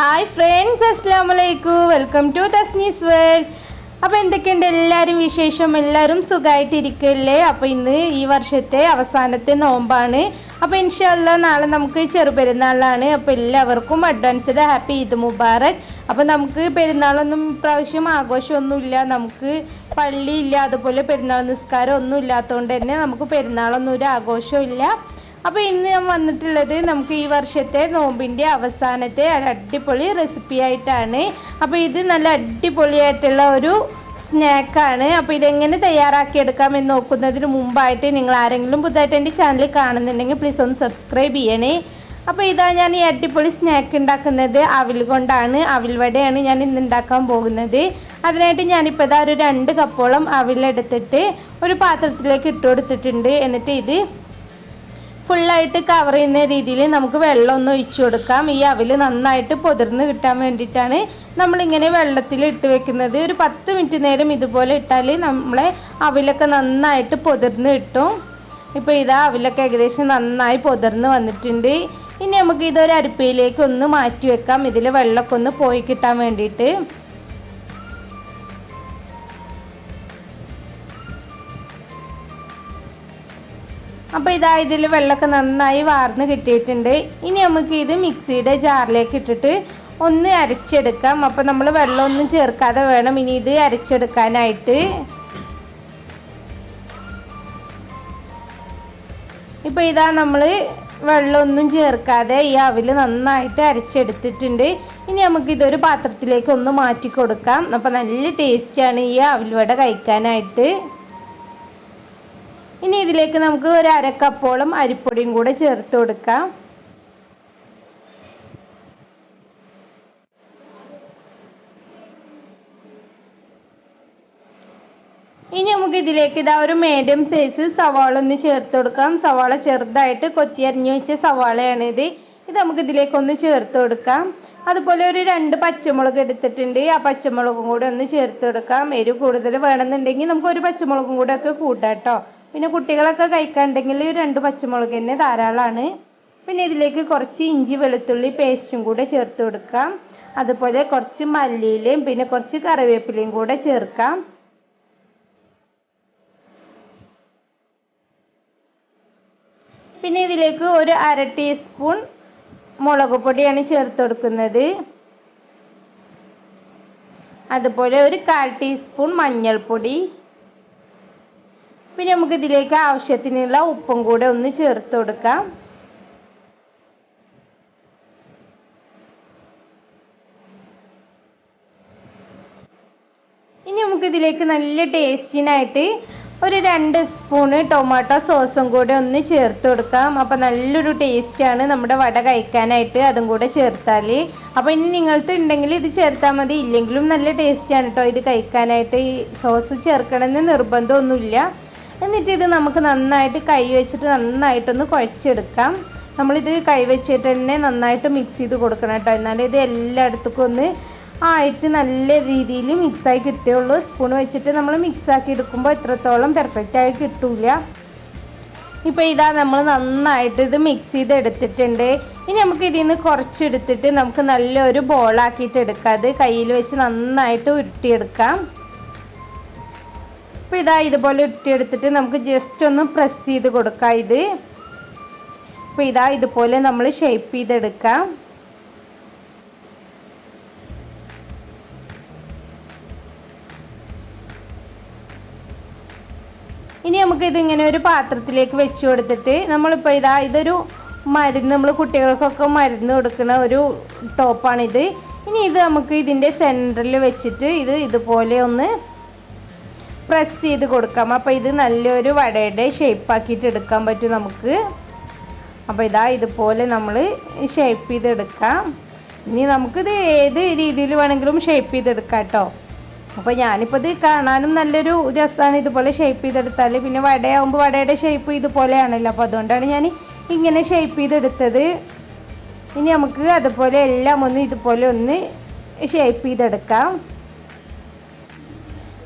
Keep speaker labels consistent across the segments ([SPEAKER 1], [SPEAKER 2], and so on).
[SPEAKER 1] Hi friends അസ്സാം വലൈക്കും welcome to Tasni's world അപ്പോൾ എന്തൊക്കെയുണ്ട് എല്ലാവരും വിശേഷം? എല്ലാവരും സുഖമായിട്ടിരിക്കല്ലേ അപ്പോൾ ഇന്ന് ഈ വർഷത്തെ അവസാനത്തെ നോമ്പാണ്. അപ്പോൾ ഇൻഷല്ല നാളെ നമുക്ക് ചെറുപെരുന്നാളാണ്. അപ്പോൾ എല്ലാവർക്കും അഡ്വാൻസ്ഡ് ഹാപ്പി ഈദ് മുബാറക്. അപ്പോൾ നമുക്ക് പെരുന്നാളൊന്നും പ്രാവശ്യം ആഘോഷമൊന്നുമില്ല. നമുക്ക് പള്ളിയില്ല. അതുപോലെ പെരുന്നാൾ നിസ്കാരം ഒന്നും ഇല്ലാത്തതുകൊണ്ട് തന്നെ നമുക്ക് പെരുന്നാളൊന്നും ഒരു ആഘോഷമില്ല അപ്പോൾ ഇന്ന് ഞാൻ വന്നിട്ടുള്ളത് നമുക്ക് ഈ വർഷത്തെ നോമ്പിന്റെ അവസാനത്തെ അടിപൊളി റെസിപ്പി ആയിട്ടാണ്. അപ്പോൾ ഇത് നല്ല അടിപൊളിയായിട്ടുള്ള ഒരു സ്നാക്കാണ് അപ്പോൾ ഇതെങ്ങനെ തയ്യാറാക്കിയെടുക്കാം എന്ന് നോക്കുന്നതിന് മുമ്പായിട്ട് നിങ്ങൾ ആരെങ്കിലും പുതുതായിട്ട് എന്റെ ചാനൽ കാണുന്നുണ്ടെങ്കിൽ പ്ലീസ് ഒന്ന് സബ്സ്ക്രൈബ് ചെയ്യണേ. അപ്പോൾ ഇതാ ഞാൻ ഈ അടിപൊളി സ്നാക്ക് ഉണ്ടാക്കുന്നത് അവിൽ കൊണ്ടാണ്. അവിൽ വടയാണ് ഞാൻ ഇന്ന് ഉണ്ടാക്കാൻ പോകുന്നത്. അതിനായിട്ട് ഞാനിപ്പോൾ ഇതാ ഒരു രണ്ട് കപ്പോളം അവിലെടുത്തിട്ട് ഒരു പാത്രത്തിലേക്ക് ഇട്ട് കൊടുത്തിട്ടുണ്ട്. എന്നിട്ട് ഇത് ഫുള്ളായിട്ട് കവർ ചെയ്യുന്ന രീതിയിൽ നമുക്ക് വെള്ളം ഒന്ന് ഒഴിച്ചു കൊടുക്കാം. ഈ അവിൽ നന്നായിട്ട് പൊതിർന്ന് കിട്ടാൻ വേണ്ടിയിട്ടാണ് നമ്മളിങ്ങനെ വെള്ളത്തിൽ ഇട്ട് വെക്കുന്നത്. ഒരു പത്ത് മിനിറ്റ് നേരം ഇതുപോലെ ഇട്ടാൽ നമ്മളെ അവിലൊക്കെ നന്നായിട്ട് പൊതിർന്ന് കിട്ടും. ഇപ്പോൾ ഇതാ അവിലൊക്കെ ഏകദേശം നന്നായി പൊതിർന്ന് വന്നിട്ടുണ്ട്. ഇനി നമുക്ക് ഇതൊരു അരിപ്പയിലേക്ക് ഒന്ന് മാറ്റി വെക്കാം. ഇതിൽ വെള്ളമൊക്കെ ഒന്ന് പോയി കിട്ടാൻ വേണ്ടിയിട്ട്. അപ്പോൾ ഇതാ ഇതിൽ വെള്ളമൊക്കെ നന്നായി വാർന്ന് കിട്ടിയിട്ടുണ്ട്. ഇനി നമുക്ക് ഇത് മിക്സിയുടെ ജാറിലേക്ക് ഇട്ടിട്ട് ഒന്ന് അരച്ചെടുക്കാം. അപ്പോൾ നമ്മൾ വെള്ളമൊന്നും ചേർക്കാതെ വേണം ഇനി ഇത് അരച്ചെടുക്കാനായിട്ട്. ഇപ്പോൾ ഇതാ നമ്മൾ വെള്ളമൊന്നും ചേർക്കാതെ ഈ അവിൽ നന്നായിട്ട് അരച്ചെടുത്തിട്ടുണ്ട്. ഇനി നമുക്ക് ഇതൊരു പാത്രത്തിലേക്ക് ഒന്ന് മാറ്റി കൊടുക്കാം അപ്പോൾ നല്ല ടേസ്റ്റാണ് ഈ അവിൽ വട കഴിക്കാനായിട്ട്. ഇനി ഇതിലേക്ക് നമുക്ക് ഒരു അരക്കപ്പോളം അരിപ്പൊടിയും കൂടെ ചേർത്ത് കൊടുക്കാം. ഇനി നമുക്ക് ഇതിലേക്ക് ഇതാ ഒരു മീഡിയം സൈസ് സവാള ഒന്ന് ചേർത്ത് കൊടുക്കാം. സവാള ചെറുതായിട്ട് കൊത്തി അരിഞ്ഞു വെച്ച സവാളയാണ് ഇത്. ഇത് നമുക്ക് ഇതിലേക്ക് ഒന്ന് ചേർത്ത് കൊടുക്കാം. അതുപോലെ ഒരു രണ്ട് പച്ചമുളക് എടുത്തിട്ടുണ്ട്. ആ പച്ചമുളകും കൂടെ ഒന്ന് ചേർത്ത് കൊടുക്കാം. എരിവ് കൂടുതൽ വേണമെന്നുണ്ടെങ്കിൽ നമുക്ക് ഒരു പച്ചമുളകും കൂടെ ഒക്കെ കൂട്ടാം കേട്ടോ. പിന്നെ കുട്ടികളൊക്കെ കഴിക്കാണ്ടെങ്കിൽ രണ്ട് പച്ചമുളക് തന്നെ ധാരാളമാണ്. പിന്നെ ഇതിലേക്ക് കുറച്ച് ഇഞ്ചി വെളുത്തുള്ളി പേസ്റ്റും കൂടെ ചേർത്ത് കൊടുക്കാം. അതുപോലെ കുറച്ച് മല്ലിയിലയും പിന്നെ കുറച്ച് കറിവേപ്പിലയും കൂടെ ചേർക്കാം. പിന്നെ ഇതിലേക്ക് ഒരു അര ടീസ്പൂൺ മുളക് പൊടിയാണ് ചേർത്ത് കൊടുക്കുന്നത്. അതുപോലെ ഒരു കാൽ ടീസ്പൂൺ മഞ്ഞൾപ്പൊടി. പിന്നെ നമുക്ക് ഇതിലേക്ക് ആവശ്യത്തിനുള്ള ഉപ്പും കൂടെ ഒന്ന് ചേർത്ത് കൊടുക്കാം. ഇനി നമുക്ക് ഇതിലേക്ക് നല്ല ടേസ്റ്റിനായിട്ട് ഒരു രണ്ട് സ്പൂണ് ടൊമാറ്റോ സോസും കൂടെ ഒന്ന് ചേർത്ത് കൊടുക്കാം. അപ്പോൾ നല്ലൊരു ടേസ്റ്റാണ് നമ്മുടെ വട കഴിക്കാനായിട്ട് അതും കൂടെ ചേർത്താൽ അപ്പോൾ ഇനി നിങ്ങൾക്ക് ഉണ്ടെങ്കിൽ ഇത് ചേർത്താൽ മതി. ഇല്ലെങ്കിലും നല്ല ടേസ്റ്റാണ് കേട്ടോ ഇത് കഴിക്കാനായിട്ട് ഈ സോസ് ചേർക്കണമെന്ന് നിർബന്ധമൊന്നുമില്ല. എന്നിട്ട് ഇത് നമുക്ക് നന്നായിട്ട് കൈ വെച്ചിട്ട് നന്നായിട്ടൊന്ന് കുഴച്ചെടുക്കാം. നമ്മളിത് കൈ വെച്ചിട്ട് തന്നെ നന്നായിട്ട് മിക്സ് ചെയ്ത് കൊടുക്കണം കേട്ടോ. എന്നാലേ ഇത് എല്ലായിടത്തേക്കും ഒന്ന് ആയിട്ട് നല്ല രീതിയിൽ മിക്സായി കിട്ടുകയുള്ളൂ. സ്പൂൺ വെച്ചിട്ട് നമ്മൾ മിക്സാക്കി എടുക്കുമ്പോൾ എത്രത്തോളം പെർഫെക്റ്റായി കിട്ടില്ല ഇപ്പോൾ ഇതാ നമ്മൾ നന്നായിട്ട് ഇത് മിക്സ് ചെയ്ത് എടുത്തിട്ടുണ്ട്. ഇനി നമുക്ക് ഇതിൽ നിന്ന് കുറച്ചെടുത്തിട്ട് നമുക്ക് നല്ലൊരു ബോളാക്കിയിട്ട് എടുക്കാം. അത് കയ്യിൽ വെച്ച് നന്നായിട്ട് ഉരുട്ടിയെടുക്കാം. അപ്പോൾ ഇതാ ഇതുപോലെ ഉരുട്ടിയെടുത്തിട്ട് നമുക്ക് ജസ്റ്റ് ഒന്ന് പ്രസ് ചെയ്ത് കൊടുക്കാം ഇത്. അപ്പോൾ ഇതാ ഇതുപോലെ നമ്മൾ ഷേപ്പ് ചെയ്തെടുക്കാം. ഇനി നമുക്ക് ഇതിങ്ങനെ ഒരു പാത്രത്തിലേക്ക് വെച്ച് കൊടുത്തിട്ട് നമ്മളിപ്പോൾ ഇതാ ഇതൊരു മരുന്ന് നമ്മൾ കുട്ടികൾക്കൊക്കെ മരുന്ന് കൊടുക്കുന്ന ഒരു ടോപ്പാണിത്. ഇനി ഇത് നമുക്ക് ഇതിന്റെ സെന്ററിൽ വെച്ചിട്ട് ഇത് ഇതുപോലെ ഒന്ന് പ്രസ് ചെയ്ത് കൊടുക്കാം. അപ്പോൾ ഇത് നല്ലൊരു വടയുടെ ഷേപ്പാക്കിയിട്ട് എടുക്കാൻ പറ്റും നമുക്ക്. അപ്പോൾ ഇതാ ഇതുപോലെ നമ്മൾ ഷേപ്പ് ചെയ്തെടുക്കാം. ഇനി നമുക്കിത് ഏത് രീതിയിൽ വേണമെങ്കിലും ഷേപ്പ് ചെയ്തെടുക്കാം കേട്ടോ. അപ്പോൾ ഞാനിപ്പോൾ ഇത് കാണാനും നല്ലൊരു രസമാണ് ഇതുപോലെ ഷേപ്പ് ചെയ്തെടുത്താൽ പിന്നെ വടയാവുമ്പോൾ വടയുടെ ഷേപ്പ് ഇതുപോലെയാണല്ലോ. അപ്പോൾ അതുകൊണ്ടാണ് ഞാൻ ഇങ്ങനെ ഷേപ്പ് ചെയ്തെടുത്തത്. ഇനി നമുക്ക് അതുപോലെ എല്ലാം ഒന്ന് ഇതുപോലെ ഒന്ന് ഷേപ്പ് ചെയ്തെടുക്കാം.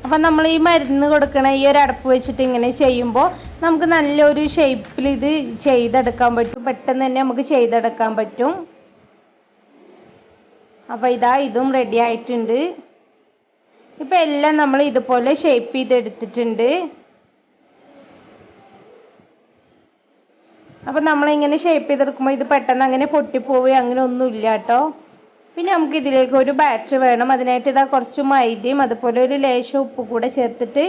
[SPEAKER 1] അപ്പം നമ്മൾ ഈ മരുന്ന് കൊടുക്കണ ഈ ഒരു അടപ്പ് വെച്ചിട്ട് ഇങ്ങനെ ചെയ്യുമ്പോൾ നമുക്ക് നല്ലൊരു ഷേപ്പിൽ ഇത് ചെയ്തെടുക്കാൻ പറ്റും. പെട്ടെന്ന് തന്നെ നമുക്ക് ചെയ്തെടുക്കാൻ പറ്റും. അപ്പോൾ ഇതാ ഇതും റെഡി ആയിട്ടുണ്ട്. ഇപ്പം എല്ലാം നമ്മൾ ഇതുപോലെ ഷേപ്പ് ചെയ്തെടുത്തിട്ടുണ്ട്. അപ്പം നമ്മളിങ്ങനെ ഷേപ്പ് ചെയ്തെടുക്കുമ്പോൾ ഇത് പെട്ടെന്ന് അങ്ങനെ പൊട്ടിപ്പോവുകയോ അങ്ങനെ ഒന്നുമില്ല കേട്ടോ. പിന്നെ നമുക്ക് ഇതിലേക്ക് ഒരു ബാറ്റർ വേണം. അതിനായിട്ട് ഇതാ കുറച്ച് മൈദയും അതുപോലെ ഒരു ലേശം ഉപ്പ് കൂടെ ചേർത്തിട്ട്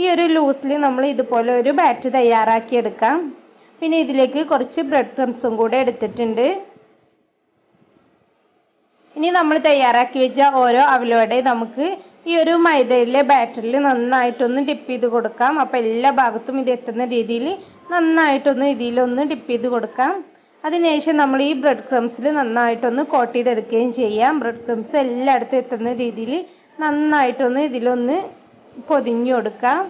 [SPEAKER 1] ഈ ഒരു ലൂസിൽ നമ്മൾ ഇതുപോലെ ഒരു ബാറ്റർ തയ്യാറാക്കി എടുക്കാം പിന്നെ ഇതിലേക്ക് കുറച്ച് ബ്രെഡ് ക്രംസും കൂടെ എടുത്തിട്ടുണ്ട്. ഇനി നമ്മൾ തയ്യാറാക്കി വെച്ച ഓരോ അവലോടെ നമുക്ക് ഈ ഒരു മൈദയിലെ ബാറ്ററിൽ നന്നായിട്ടൊന്ന് ഡിപ്പ് ചെയ്ത് കൊടുക്കാം. അപ്പോൾ എല്ലാ ഭാഗത്തും ഇത് എത്തുന്ന രീതിയിൽ നന്നായിട്ടൊന്ന് ഇതിലൊന്ന് ഡിപ്പ് ചെയ്ത് കൊടുക്കാം. അതിനുശേഷം നമ്മൾ ഈ ബ്രെഡ് ക്രംസിൽ നന്നായിട്ടൊന്ന് കോട്ട് ചെയ്തെടുക്കുകയും ചെയ്യാം. ബ്രെഡ് ക്രംസ് എല്ലായിടത്തും എത്തുന്ന രീതിയിൽ നന്നായിട്ടൊന്ന് ഇതിലൊന്ന് പൊതിഞ്ഞു കൊടുക്കാം.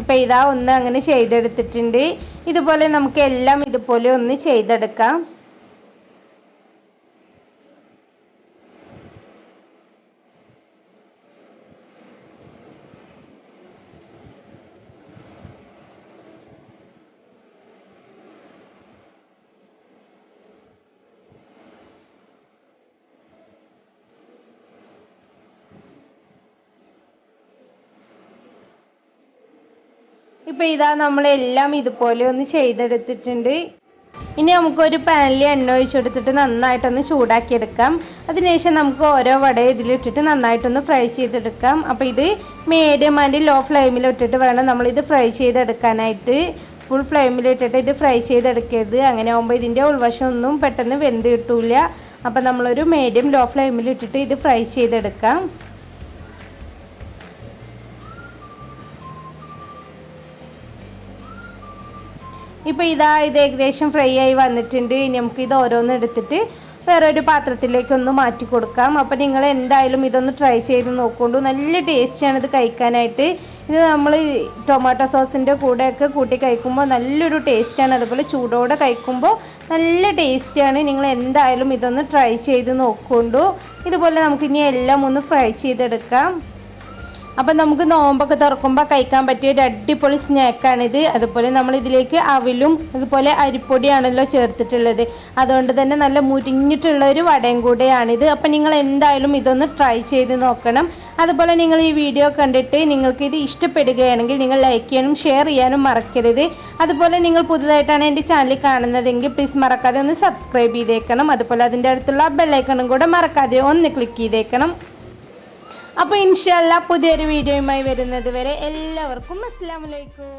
[SPEAKER 1] ഇപ്പം ഇതാ ഒന്ന് അങ്ങനെ ചെയ്തെടുത്തിട്ടുണ്ട്. ഇതുപോലെ നമുക്ക് എല്ലാം ഇതുപോലെ ഒന്ന് ചെയ്തെടുക്കാം. ഇപ്പം ഇതാ നമ്മളെല്ലാം ഇതുപോലെ ഒന്ന് ചെയ്തെടുത്തിട്ടുണ്ട്. ഇനി നമുക്കൊരു പാനിൽ എണ്ണ ഒഴിച്ചെടുത്തിട്ട് നന്നായിട്ടൊന്ന് ചൂടാക്കിയെടുക്കാം. അതിനുശേഷം നമുക്ക് ഓരോ വട ഇതിലിട്ടിട്ട് നന്നായിട്ടൊന്ന് ഫ്രൈ ചെയ്തെടുക്കാം. അപ്പോൾ ഇത് മീഡിയം ആൻഡ് ലോ ഫ്ലെയിമിൽ ഇട്ടിട്ട് വേണം നമ്മളിത് ഫ്രൈ ചെയ്തെടുക്കാനായിട്ട്. ഫുൾ ഫ്ലെയിമിൽ ഇട്ടിട്ട് ഇത് ഫ്രൈ ചെയ്തെടുക്കരുത്. അങ്ങനെ ആകുമ്പോൾ ഇതിന്റെ ഉൾവശം ഒന്നും പെട്ടെന്ന് വെന്ത് കിട്ടൂല. അപ്പോൾ നമ്മളൊരു മീഡിയം ലോ ഫ്ലെയിമിൽ ഇട്ടിട്ട് ഇത് ഫ്രൈ ചെയ്തെടുക്കാം. ഇപ്പോൾ ഇതാ ഇത് ഏകദേശം ഫ്രൈ ആയി വന്നിട്ടുണ്ട്. ഇനി നമുക്ക് ഇത് ഓരോന്ന് എടുത്തിട്ട് വേറൊരു പാത്രത്തിലേക്ക് ഒന്ന് മാറ്റി കൊടുക്കാം. അപ്പോൾ നിങ്ങൾ എന്തായാലും ഇതൊന്ന് ട്രൈ ചെയ്ത് നോക്കൊണ്ടു. നല്ല ടേസ്റ്റിയാണ് ഇത് കഴിക്കാനായിട്ട്. ഇത് നമ്മൾ ടൊമാറ്റോ സോസിന്റെ കൂടെയൊക്കെ കൂട്ടി കഴിക്കുമ്പോൾ നല്ലൊരു ടേസ്റ്റാണ് അതുപോലെ ചൂടോടെ കഴിക്കുമ്പോൾ നല്ല ടേസ്റ്റിയാണ് നിങ്ങൾ എന്തായാലും ഇതൊന്ന് ട്രൈ ചെയ്ത് നോക്കൊണ്ടു. ഇതുപോലെ നമുക്കിനി എല്ലാം ഒന്ന് ഫ്രൈ ചെയ്തെടുക്കാം. അപ്പം നമുക്ക് നോമ്പൊക്കെ തുറക്കുമ്പോൾ കഴിക്കാൻ പറ്റിയ ഒരു അടിപൊളി സ്നാക്കാണിത് അതുപോലെ നമ്മൾ ഇതിലേക്ക് അവിലും അതുപോലെ അരിപ്പൊടിയാണല്ലോ ചേർത്തിട്ടുള്ളത്. അതുകൊണ്ട് തന്നെ നല്ല മുരിഞ്ഞിട്ടുള്ള ഒരു വടയും കൂടെയാണിത്. അപ്പം നിങ്ങൾ എന്തായാലും ഇതൊന്ന് ട്രൈ ചെയ്ത് നോക്കണം. അതുപോലെ നിങ്ങൾ ഈ വീഡിയോ കണ്ടിട്ട് നിങ്ങൾക്ക് ഇത് ഇഷ്ടപ്പെടുകയാണെങ്കിൽ നിങ്ങൾ ലൈക്ക് ചെയ്യാനും ഷെയർ ചെയ്യാനും മറക്കരുത്. അതുപോലെ നിങ്ങൾ പുതുതായിട്ടാണ് എന്റെ ചാനൽ കാണുന്നതെങ്കിൽ പ്ലീസ് മറക്കാതെ ഒന്ന് സബ്സ്ക്രൈബ് ചെയ്തേക്കണം. അതുപോലെ അതിന്റെ അടുത്തുള്ള ബെല്ലൈക്കണും കൂടെ മറക്കാതെ ഒന്ന് ക്ലിക്ക് ചെയ്തേക്കണം. അപ്പോൾ ഇൻഷല്ല പുതിയൊരു വീഡിയോയുമായി വരുന്നത് വരെ എല്ലാവർക്കും അസ്സാം വലൈക്കും